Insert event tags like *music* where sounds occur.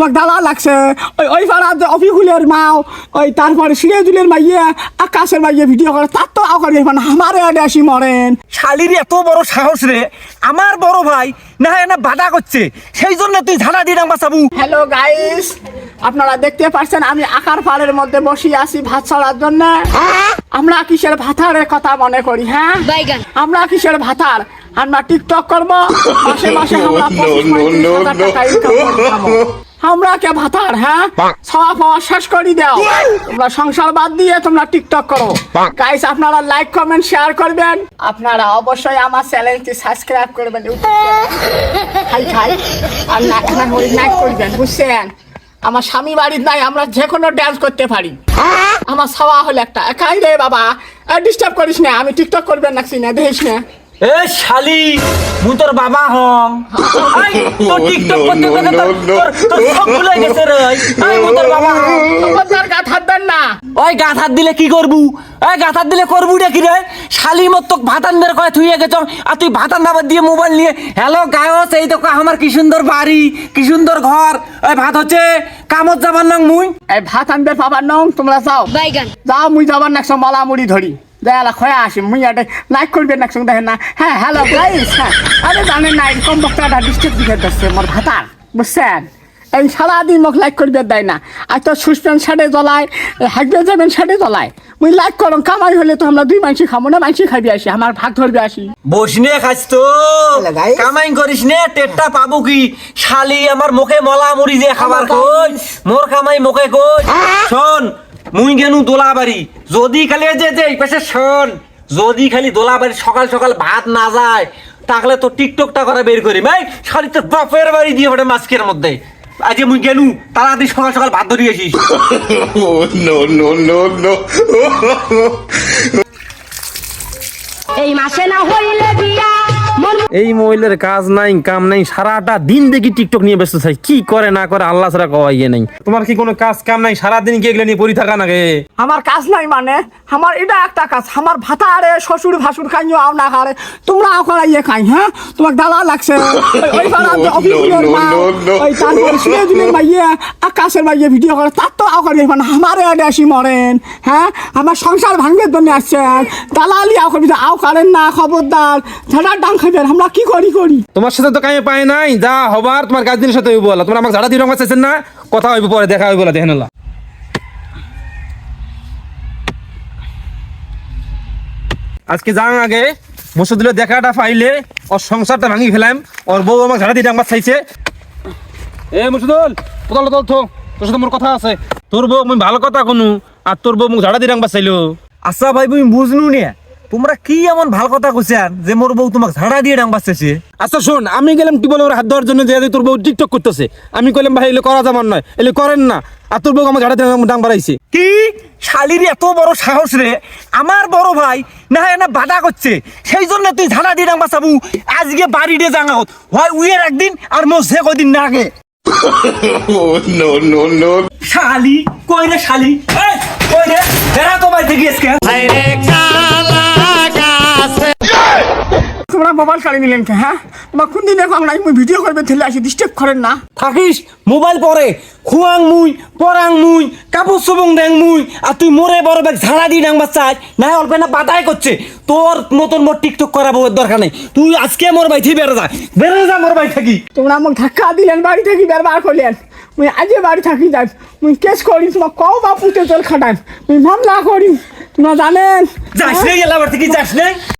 তোমার দালা লাগছে ওই ওই পাড়া অফিকুলের মাও ওই তারপরে সিরাজুলের মাইয়ে আকাশের মাইয়ে ভিডিও করে তার তো আকার মানে আমার আসি মরেন শালির এত বড় সাহস রে আমার বড় ভাই না হয় না বাধা করছে সেই জন্য তুই ঝাড়া দিয়ে ডাঙ্গা চাবু হ্যালো গাইস আপনারা দেখতে পাচ্ছেন আমি আকার পাড়ের মধ্যে বসে আছি ভাত ছড়ার জন্য আমরা কিসের ভাতারের কথা মনে করি হ্যাঁ বাইগান। আমরা কিসের ভাতার আমরা টিকটক করব মাসে মাসে আমরা আমরা কে ভাতার হ্যাঁ? খাওয়া পাওয়া শেষ করে দাও। তোমরা সংসার বাদ দিয়ে তোমরা টিকটক করো। গাইস আপনারা লাইক কমেন্ট শেয়ার করবেন। আপনারা অবশ্যই আমার চ্যানেলটি সাবস্ক্রাইব করবেন। খাই খাই। আর নাক নাক নাক করবেন বুঝছেন? আমার স্বামী বাড়ির নাই আমরা যে কোনো ড্যান্স করতে পারি। আমার ছাওয়া হলো একটা। একাই রে বাবা ডিস্টার্ব করিস না। আমি টিকটক করবেন না দেখিস না। এ শালি মুই তোর বাবা হং আই তো *laughs* টিকটক করতে করতে তোর তোর- তোর সব ভুলে গেছে রে। আই মুই তোর বাবা হং আপনার গা থাকবেন না। ওই গাছ হাত দিলে কি করবু? গাছ হাত দিলে করবু রে কি রে? শালি মত তোক ভাতান বের করে থুইয়ে গেছ। আর তুই ভাতান দাবার দিয়ে মোবাইল নিয়ে হ্যালো গায়স এই তো আমার কি সুন্দর বাড়ি কি সুন্দর ঘর। ওই ভাত হচ্ছে কামত যাবার নাং মুই। এই ভাত আনবে পাবার নং তোমরা যাও। যাও মুই যাবার নাকছো মালা মুড়ি ধরি। দেয়ালা খয়া আসি মুই এটা লাইক করবেন নাকছো দেখেন না। হ্যাঁ হ্যালো গাইস হ্যাঁ। আরে জানেন না এরকম বক্তাটা ডিস্টার্ব দিকে দিচ্ছে মোর ভাতার বুঝছেন? এই সারাদিন মোক লাইক করবে দেয় না। আর তো সুস্পেন সাড়ে জ্বলায় হাইবে যাবেন সাড়ে জ্বলায়। মুই লাইক করো কামাই হলে তো আমরা দুই মানসি খাব না মানসি খাবি আসি আমার ভাগ ধরবে আসি। বসনে খাস তো। কামাই করিস নে টেটটা পাবো কি? শালি আমার মুখে মলা মুড়ি যে খাবার কই? মোর কামাই মুখে কই? শোন মুই গেনু দোলা বাড়ি যদি খালি যে যে এই পাশে শোন যদি খালি দোলা বাড়ি সকাল সকাল ভাত না যায় তাহলে তো টিকটকটা করে বের করি। ভাই শালি তোর বাপের বাড়ি দিয়ে ওটা মাস্কের মধ্যে। আজকে মুই গেনু তাড়াতাড়ি সকাল সকাল ভাত ধরিয়ে আসিস. এই মাসে না হইলে বিয়া এই মহিলার কাজ নাই কাম নাই সারাটা দিন দেখি টিকটক নিয়ে ব্যস্ত থাকি। কি করে না করে আল্লাহ ছাড়া কওয়া ইয়ে নাই। তোমার কি কোনো কাজ কাম নাই? সারাদিন কি এগুলো নিয়ে পড়ি থাকা নাকি? আমার কাজ নাই মানে আমার এটা একটা কাজ। আমার ভাতা আরে শ্বশুর ভাসুর খাইও আও না খারে তোমরা আও করা ইয়ে খাই হ্যাঁ? তোমার দালা লাগছে। ওই- ওই *laughs* পাড়া No, মা no, no. ওই তারপরে মাইয়ে আকাশের মাইয়ে ভিডিও করে তার তো আও করি মানে আমার এটা আসি মরেন হ্যাঁ? আমার সংসার ভাঙবের জন্য আসছেন। দালালি আও করবি আও করেন না খবরদার। ঝাড়ার ডাং খাইবেন আমরা কি করি করি? তোমার সাথে তো কামে পায় নাই যা হবার তোমার দিনের সাথে হইব বলা তোমার আমাকে ঝাড়া দিয়ে রঙ চাইছেন না কথা হইব পরে দেখা হইব বলা দেখেন আজকে যান আগে মসুদুলের দেখাটা পাইলে ওর সংসারটা ভাঙি ফেলাম ওর বউ আমাকে ঝাড়া দিয়ে ডাঙ্গা চাইছে এ মুসুদুল কোথাও তোল থো? তোর সাথে মোর কথা আছে। তোর বউ মুই ভালো কথা কোনো আর তোর বউ মুখ ঝাড়া দিয়ে ডাঙ্গা চাইলো আচ্ছা ভাই তুমি বুঝলু নে। তোমরা কি এমন ভালো কথা কইছেন যে মোর বউ তোমাকে ঝাড়া দিয়ে ডাং বাঁচতেছে আচ্ছা শোন আমি গেলাম টিউবওয়েলের হাত দেওয়ার জন্য যে তোর বউ টিকটক করতেছে। আমি কইলাম ভাই এলে করা যাবার নয় এলে করেন না। আর তোর বউ আমার ঘাড়াতে দাম বাড়াইছে। কি? শালির এত বড় সাহস রে? আমার বড় ভাই না হয় না বাধা করছে। সেই জন্য তুই ঝাড়া দিয়ে ডাং বাঁচাবু আজকে বাড়ি দিয়ে জাঙ্গা হত হয় উইয়ের একদিন আর মোর সে কদিন না আগে. শালি কই রে শালি? এই, কই রে? এরা তো বাড়িতে গিয়েছে। তোমরা মোবাইল কাড়ি নিলেন কে হ্যাঁ? তোমার কোন দিনে কম নাই মুই ভিডিও করবে থেলে আসি ডিস্টার্ব করেন না। থাকিস মোবাইল পরে। খুয়াং মুই পরাং মুই কাপড় সুবং দেং মুই আর তুই মোরে বড় ব্যাগ ঝাড়া দিয়ে ডাং বাচ্চাই না অল্প না বাদাই করছে। তোর নতুন মোর টিকটক করা বউয়ের দরকার নেই। তুই আজকে মোর বাই থেকে বেরো যা। বেরো যা মোর বাই থাকি। তোমরা আমাকে ধাক্কা দিলেন বাড়ি থাকি বের বার করলেন। মুই আজে বাড়ি থাকি যাই। মুই কেস করি তোমার কও বা পুঁতে জল খাটান মুই মামলা করি তোমরা জানেন যাস নেই এলাবার থেকে যাস নেই